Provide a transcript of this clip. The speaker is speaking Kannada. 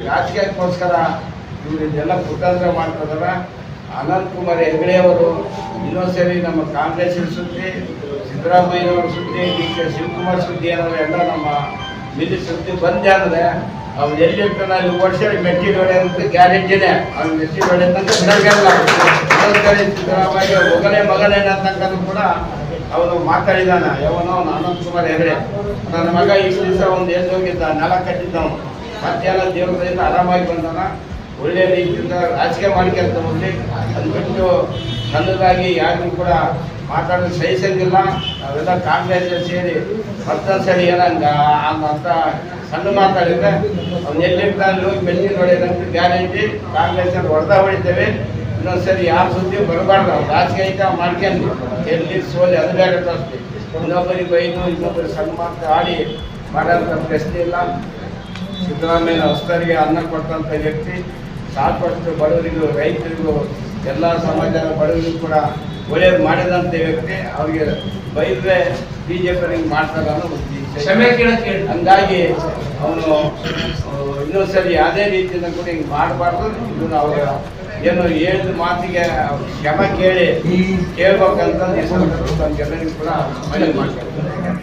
ರಾಜಕೀಯಕ್ಕೋಸ್ಕರ ಇವರು ಇದೆಲ್ಲ ಕುತಂತ್ರ ಮಾಡ್ತಿದಾರ. ಅನಂತ್ ಕುಮಾರ್ ಹೆಗಡೆ ಇನ್ನೊಂದು ಸರಿ ನಮ್ಮ ಕಾಂಗ್ರೆಸ್ ಸುದ್ದಿ ಸಿದ್ದರಾಮಯ್ಯನವ್ರ ಸುದ್ದಿ, ಡಿ ಕೆ ಶಿವಕುಮಾರ್ ಸುದ್ದಿ ಅನ್ನೋದು ಎಲ್ಲ ನಮ್ಮ ಮಿಲಿ ಸುದ್ದಿ ಬಂದೆ ಅಂದ್ರೆ ಅವ್ನು ಎಲ್ಲಿರ್ತಾನೆ ಅಲ್ಲಿ ವರ್ಷ ಮೆಟ್ಟಿ ಅಂತ ಗ್ಯಾರಂಟಿನೇ. ಅವ್ನು ಮೆಟ್ಟಿ ಅಂತ ಬಿಡೋಲ್ಲ ಇನ್ನೊಂದ್ಸರಿ ಸಿದ್ದರಾಮಯ್ಯ ಒಗನೇ ಅಂತಕ್ಕಂಥ ಕೂಡ ಅವನು ಮಾತಾಡಿದಾನೆ. ಯಾವನೋ ಅವನು ಅನಂತ್ ಕುಮಾರ್ ಹೆಗಡೆ. ನನ್ನ ಮಗ ಈ ದಿವಸ ಒಂದು ಎದ್ದು ಹೋಗಿದ್ದ ನೆಲ ಕಟ್ಟಿದ್ದವನು. ಮತ್ತೆಲ್ಲ ದೇವ್ರದಿಂದ ಆರಾಮಾಗಿ ಬಂದಾನ. ಒಳ್ಳೆ ರೀತಿಯಿಂದ ರಾಜಕೀಯ ಮಾಡ್ಕೊಂತ ಹೋಗ್ಲಿ ಅದು ಬಿಟ್ಟು ಯಾರಿಗೂ ಕೂಡ ಮಾತಾಡೋದು ಸಹಿಸಂಗಿಲ್ಲ. ನಾವೆಲ್ಲ ಕಾಂಗ್ರೆಸ್ ಸೇರಿ ಮತ್ತೊಂದು ಸರಿ ಏನಂಗ ಅಂತ ಸಣ್ಣ ಮಾತಾಡಿದ್ರೆ ಅವ್ನು ಎಲ್ಲಿರ್ತಾನೆ ಹೋಗಿ ಬೆಂಗಳೂರು ಹೊಡೆಯೋದಂತ ಗ್ಯಾರಂಟಿ. ಕಾಂಗ್ರೆಸ್ ಹೊಡೆದ ಹೊಡಿತೇವೆ. ಇನ್ನೊಂದ್ಸರಿ ಯಾರ ಸುದ್ದಿ ಬರಬಾರ್ದು. ಅವ್ರು ರಾಜಕೀಯ ಐತ ಮಾಡ್ಕೊಂಡು. ಎಲ್ಲಿ ಸೋಲಿ ಅದು ಬೇರೆ ಇನ್ನೊಬ್ಬರಿಗೆ ಬೈದು ಇನ್ನೊಬ್ಬರು ಸಣ್ಣ ಮಾತು ಆಡಿ ಮಾಡೋಂಥ ಪ್ರಶ್ನೆ ಇಲ್ಲ. ಸಿದ್ದರಾಮಯ್ಯ ಹೊಸ್ತರಿಗೆ ಅನ್ನ ಕೊಟ್ಟಂತ ವ್ಯಕ್ತಿ ಸಾಕಷ್ಟು ಬಡವರಿಗೂ ರೈತರಿಗೂ ಎಲ್ಲ ಸಮಾಜದ ಬಡವರಿಗೂ ಕೂಡ ಒಳ್ಳೆಯದು ಮಾಡಿದಂತ ವ್ಯಕ್ತಿ ಅವರಿಗೆ ಬೈದ್ರೆ ಬಿ ಜೆ ಪಿ ಮಾಡ್ತಾರೆ ಅನ್ನೋ ಹಂಗಾಗಿ ಅವನು ಇನ್ನೊಂದ್ಸರಿ ಯಾವುದೇ ರೀತಿಯಿಂದ ಕೂಡ ಹಿಂಗೆ ಮಾಡಬಾರ್ದು. ಇದನ್ನು ಅವರ ಏನು ಹೇಳಿದ ಮಾತಿಗೆ ಕ್ಷಮ ಕೇಳಿ ಕೇಳ್ಬೇಕಂತ ಜನರಿಗೂ ಕೂಡ ಮನವಿ ಮಾಡ್ತಾರೆ